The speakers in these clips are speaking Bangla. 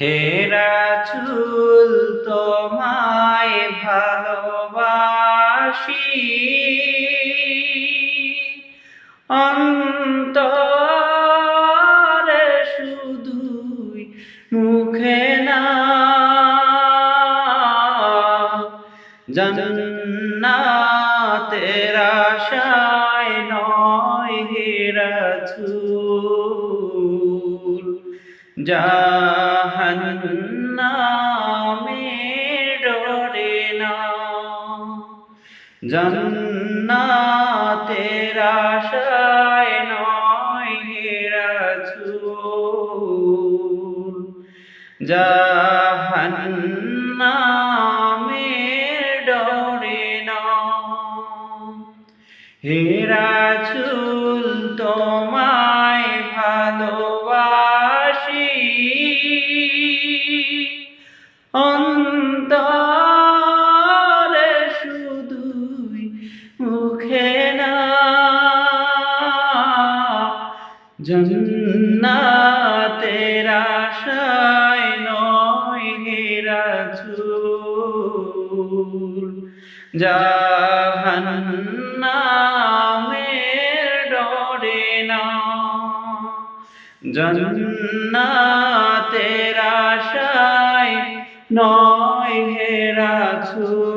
হেরা চুল তোমায় ভালোবাসি। অন্তরে শুধুই মুখে না জন্নাতের আশায় নয় হেরা চুল জাহান্নামের ডরে না। জন্নাতের আশায় নয় হেরা চুল জাহান্নামের ডরে না। হেরা চুল তোমায় জন্নাতের আশায় নয় হেরা চুল জাহান্নামের ডরে না। জন্নাতের আশায় নয় হেরা চুল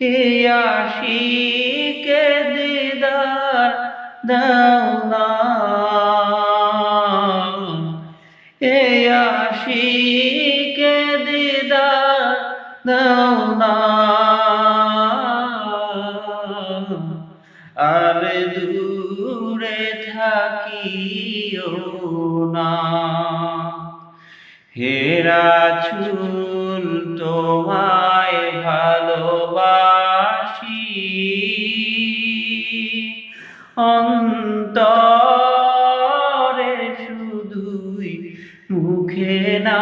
এ আশিকে দিদার এ আশিকে দিদার না আর দূরে থাকিও না। হেরা চুল তোমায় ভালোবাসি অন্তরে শুধুই মুখে না।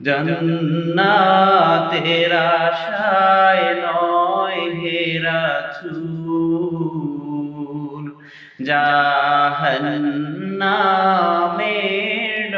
জন্নাতের আশায় নয় হেরা চুল জাহান্নামের